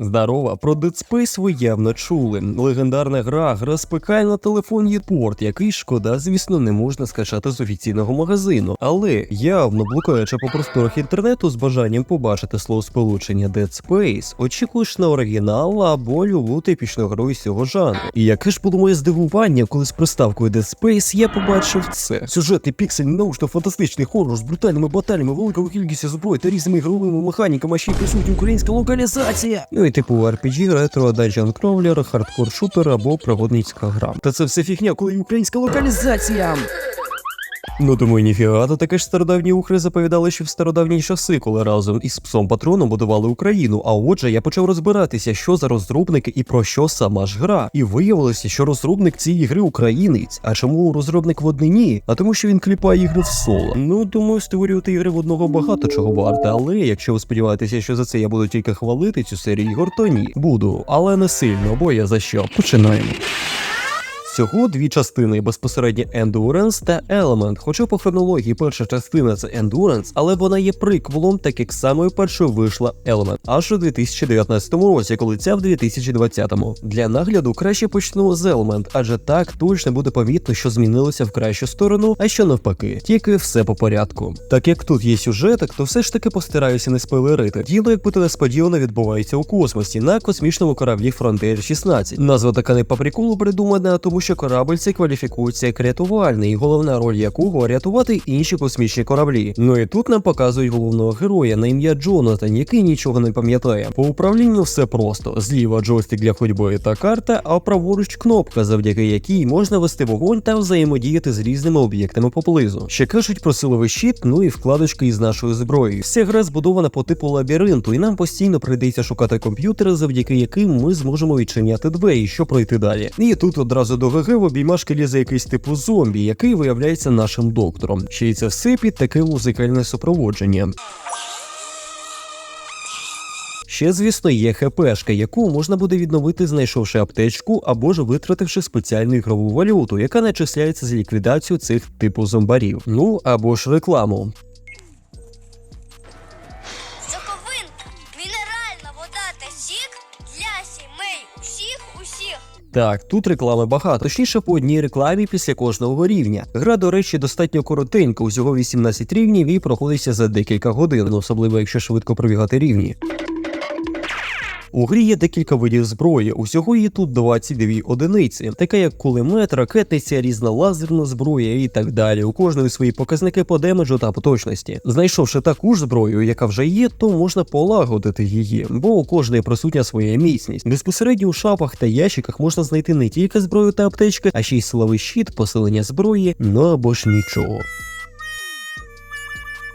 Здорова, про Dead Space ви явно чули. Легендарна гра, гра з на телефон Єдпорт, який шкода, звісно, не можна скачати з офіційного магазину. Але явно блукаючи по просторах інтернету з бажанням побачити словосполучення Dead Space, очікуєш на оригінал або любу типічну гру із цього жанру. І яке ж було моє здивування, коли з приставкою Dead Space я побачив це. Сюжетний піксельний научно-фантастичний хорор з брутальними баталями, великою кількістю зброї та різними ігровими механіками, а ще й присутня українська локалізація. І типу RPG, ретро, Dungeon Crawler, хардкор шутер або пригодницька гра. Та це все фігня, коли українська локалізація. Ну думаю, ніфіга, то таке ж стародавні ухри заповідали, що в стародавні часи, коли разом із псом патроном будували Україну. А отже, я почав розбиратися, що за розробники і про що сама ж гра. І виявилося, що розробник цієї гри українець. А чому розробник в однині? А тому, що він кліпає ігри в соло. Ну думаю, створювати ігри в одного багато чого варте, але якщо ви сподіваєтеся, що за це я буду тільки хвалити цю серію ігор, то ні. Буду, але не сильно, бо я за що. Починаємо. Всього дві частини безпосередньо Endurance та Element. Хоча по хронології перша частина це Endurance, але вона є приквелом, так як самою першою вийшла Element аж у 2019 році, коли ця в 2020-му. Для нагляду краще почну з Element, адже так точно буде помітно, що змінилося в кращу сторону, а що навпаки, тільки все по порядку. Так як тут є сюжетик, то все ж таки постараюся не спойлерити. Діло, як бути несподівано відбувається у космосі на космічному кораблі Frontier 16. Назва така не по приколу придумана, тому що корабль цей кваліфікується як рятувальний, головна роль якого рятувати інші космічні кораблі. Ну і тут нам показують головного героя на ім'я Джонатан, який нічого не пам'ятає. По управлінню все просто: зліва джойстик для ходьби та карта, а праворуч кнопка, завдяки якій можна вести вогонь та взаємодіяти з різними об'єктами поблизу. Ще кажуть про силовий щит, ну і вкладочки із нашою зброєю. Вся гра збудована по типу лабіринту, і нам постійно прийдеться шукати комп'ютери, завдяки яким ми зможемо відчиняти двері, щоб пройти далі. І тут одразу до ГГ в обіймашки лізе якийсь типу зомбі, який виявляється нашим доктором. Ще й це все під таке музикальне супроводження. Ще, звісно, є ХПшка, яку можна буде відновити, знайшовши аптечку або ж витративши спеціальну ігрову валюту, яка начисляється з ліквідацію цих типу зомбарів. Ну або ж рекламу. Так, тут реклами багато, точніше по одній рекламі після кожного рівня. Гра, до речі, достатньо коротенька, усього 18 рівнів і проходиться за декілька годин, особливо якщо швидко пробігати рівні. У грі є декілька видів зброї, усього її тут 22 одиниці, така як кулемет, ракетниця, різна лазерна зброя і так далі. У кожної свої показники по демеджу та по точності. Знайшовши таку ж зброю, яка вже є, то можна полагодити її, бо у кожної присутня своя міцність. Безпосередньо у шапах та ящиках можна знайти не тільки зброю та аптечки, а ще й силовий щит, посилення зброї, ну або ж нічого.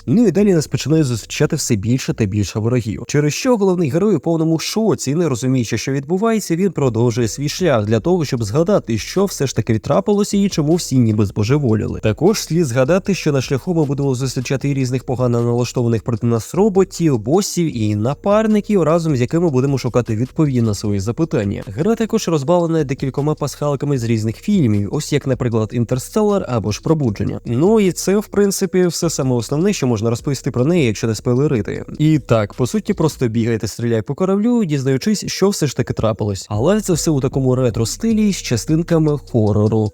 Ну і далі нас починає зустрічати все більше та більше ворогів. Через що головний герой у повному шоці, не розуміючи, що відбувається, він продовжує свій шлях для того, щоб згадати, що все ж таки відтрапилося і чому всі ніби збожеволіли. Також слід згадати, що на шляху ми будемо зустрічати і різних погано налаштованих проти нас роботів, босів і напарників, разом з якими будемо шукати відповіді на свої запитання. Гра також розбавлена декількома пасхалками з різних фільмів, ось як, наприклад, Інтерстеллар або ж Пробудження. Ну і це, в принципі, все саме основне, що можна розповісти про неї, якщо не спойлерити. І так, по суті, просто бігайте, стріляй по кораблю, дізнаючись, що все ж таки трапилось. Але це все у такому ретро стилі з частинками хорору.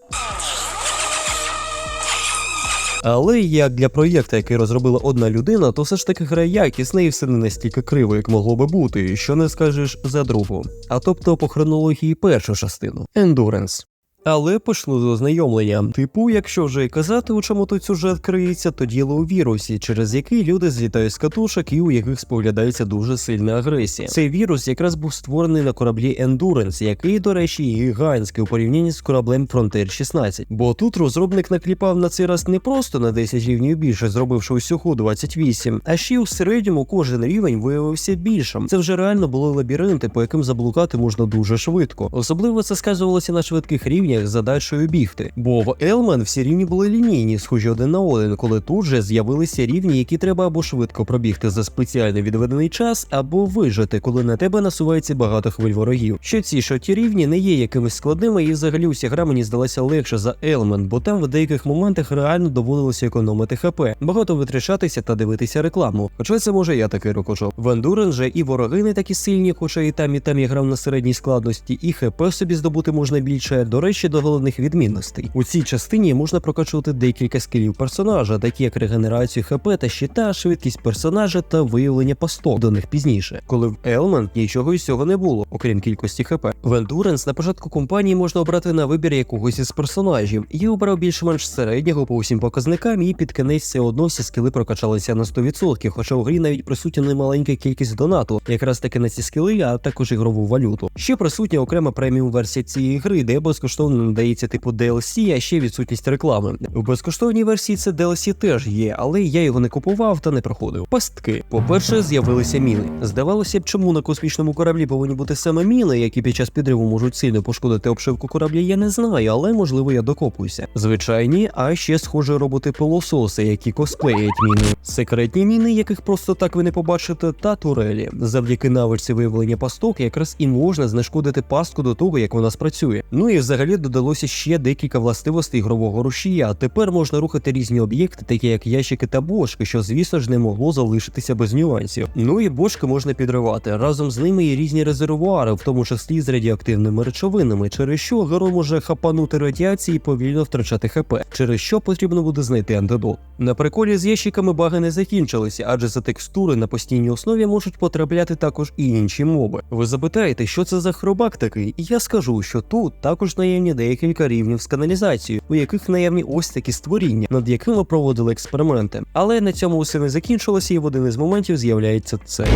Але як для проєкту, який розробила одна людина, то все ж таки гра якісна і все не настільки криво, як могло би бути, що не скажеш за другу. А тобто по хронології першу частину Endurance. Але почну з ознайомлення. Типу, якщо вже і казати, у чому тут сюжет криється, то діло у вірусі, через який люди злітають з катушок і у яких споглядається дуже сильна агресія. Цей вірус якраз був створений на кораблі Endurance, який, до речі, гігантський у порівнянні з кораблем Frontier 16. Бо тут розробник накліпав на цей раз не просто на 10 рівнів більше, зробивши усього 28, а ще й у середньому кожен рівень виявився більшим. Це вже реально були лабіринти, по яким заблукати можна дуже швидко. Особливо це сказувалося на швидких рівнях з задачею бігти. Бо в Елмен всі рівні були лінійні, схожі один на один, коли тут же з'явилися рівні, які треба або швидко пробігти за спеціально відведений час, або вижити, коли на тебе насувається багато хвиль ворогів. Що ці що ті рівні не є якимись складними, і взагалі уся гра мені здалася легше за Елмен, бо там в деяких моментах реально доводилося економити хп, багато витрачатися та дивитися рекламу. Хоча це може я такий рукожоп. В Ендурен же і вороги не такі сильні, хоча і там, і там я грав на середній складності, і хп собі здобути можна більше. До речі, до головних відмінностей. У цій частині можна прокачувати декілька скілів персонажа, такі як регенерацію хп та щита, швидкість персонажа та виявлення пасток до них пізніше. Коли в Елмен нічого із цього не було, окрім кількості хп. В Endurance на початку компанії можна обрати на вибір якогось із персонажів. Я обрав більш-менш середнього по усім показникам, і під кінець все одно всі скіли прокачалися на 100%, хоча у грі навіть присутня немаленька кількість донату, якраз таки на ці скіли, а також ігрову валюту. Ще присутня окрема преміум версія цієї гри, де безкоштовно надається типу DLC, а ще відсутність реклами. У безкоштовній версії це DLC теж є, але я його не купував та не проходив. Пастки. По-перше, з'явилися міни. Здавалося б, чому на космічному кораблі повинні бути саме міни, які під час підриву можуть сильно пошкодити обшивку корабля, я не знаю, але можливо я докопуюся. Звичайні, а ще схоже роботи пилососи, які косплеять міни. Секретні міни, яких просто так ви не побачите, та турелі. Завдяки навичці виявлення пасток якраз і можна знешкодити пастку до того, як вона спрацює. Ну і взагалі додалося ще декілька властивостей ігрового рушія. Тепер можна рухати різні об'єкти, такі як ящики та бошки, що звісно ж не могло залишитися без нюансів. Ну і бошки можна підривати. Разом з ними і різні резервуари, в тому числі з радіоактивними речовинами, через що герой може хапанути радіації і повільно втрачати ХП, через що потрібно буде знайти антидот. На приколі з ящиками баги не закінчилися, адже за текстури на постійній основі можуть потрапляти також і інші моби. Ви запитаєте, що це за хробак такий? І я скажу, що тут також наявні декілька рівнів з каналізацією, у яких наявні ось такі створіння, над якими проводили експерименти. Але на цьому усе не закінчилося, і в один із моментів з'являється це.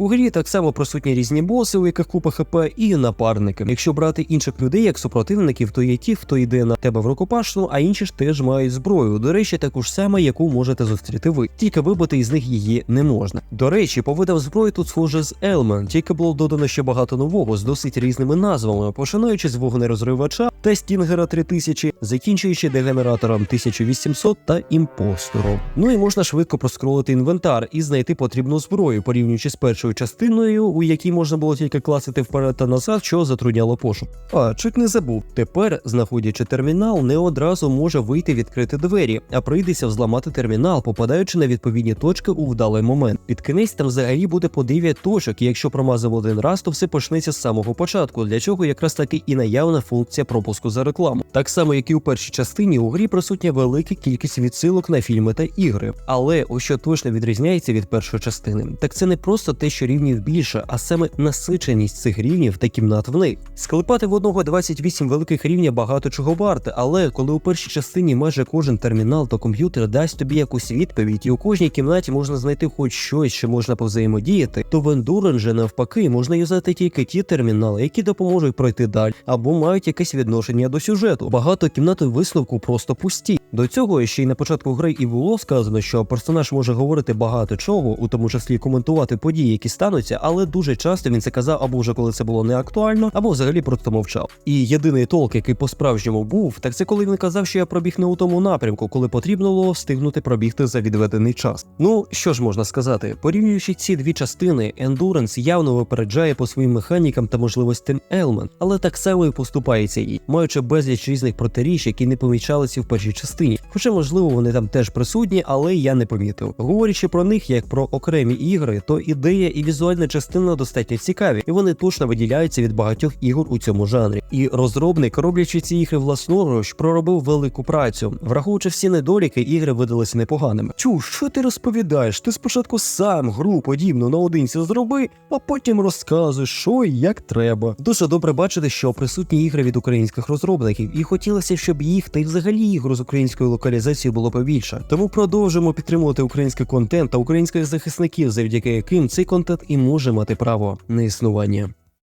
У грі так само присутні різні боси, у яких купа хп, і напарники. Якщо брати інших людей як супротивників, то є ті, хто йде на тебе в рукопашну, а інші ж теж мають зброю. До речі, таку ж саме, яку можете зустріти ви. Тільки вибити із них її не можна. До речі, по видам зброї тут схоже з Елмен, тільки було додано ще багато нового з досить різними назвами, починаючи з вогнерозривача та Стінгера 3000, закінчуючи дегенератором 1800 та імпостером. Ну і можна швидко проскролити інвентар і знайти потрібну зброю, порівнюючи з першою частиною, у якій можна було тільки класити вперед та назад, що затрудняло пошук. А чуть не забув. Тепер, знаходячи термінал, не одразу може вийти відкрити двері, а прийдеться взламати термінал, попадаючи на відповідні точки у вдалий момент. Під кінець там взагалі буде по 9 точок, і якщо промазав один раз, то все почнеться з самого початку, для чого якраз таки і наявна функція пропуску за рекламу. Так само, як і у першій частині, у грі присутня велика кількість відсилок на фільми та ігри. Але ось що точно відрізняється від першої частини, так це не просто те, що рівнів більше, а саме насиченість цих рівнів та кімнат в них. Склепати в одного 28 великих рівня багато чого варте, але коли у першій частині майже кожен термінал та комп'ютер дасть тобі якусь відповідь, і у кожній кімнаті можна знайти хоч щось, що можна повзаємодіяти, то в Endurance навпаки можна юзати тільки ті термінали, які допоможуть пройти далі, або мають якесь відношення до сюжету. Багато кімнат у висновку просто пусті. До цього ще й на початку гри і було сказано, що персонаж може говорити багато чого, у тому числі коментувати події, які стануться, але дуже часто він це казав або вже коли це було не актуально, або взагалі просто мовчав. І єдиний толк, який по-справжньому був, так це коли він казав, що я пробіг не у тому напрямку, коли потрібно було встигнути пробігти за відведений час. Ну що ж можна сказати, порівнюючи ці дві частини, Endurance явно випереджає по своїм механікам та можливостям Елмен, але так само і поступається їй, маючи безліч різних протиріч, які не помічалися в першій частині. Хоча, можливо, вони там теж присутні, але я не помітив. Говорячи про них як про окремі ігри, то ідея і візуальна частина достатньо цікаві, і вони точно виділяються від багатьох ігор у цьому жанрі. І розробник, роблячи ці ігри власноруч, проробив велику працю. Враховуючи всі недоліки, ігри видалися непоганими. Чу, що ти розповідаєш? Ти спочатку сам гру подібну наодинці зроби, а потім розказуєш, що і як треба. Дуже добре бачити, що присутні ігри від українських розробників, і хотілося, щоб їх та й взагалі ігор з українською локалізацією було побільше. Тому продовжуємо підтримувати український контент та українських захисників, завдяки яким цей контент і може мати право на існування.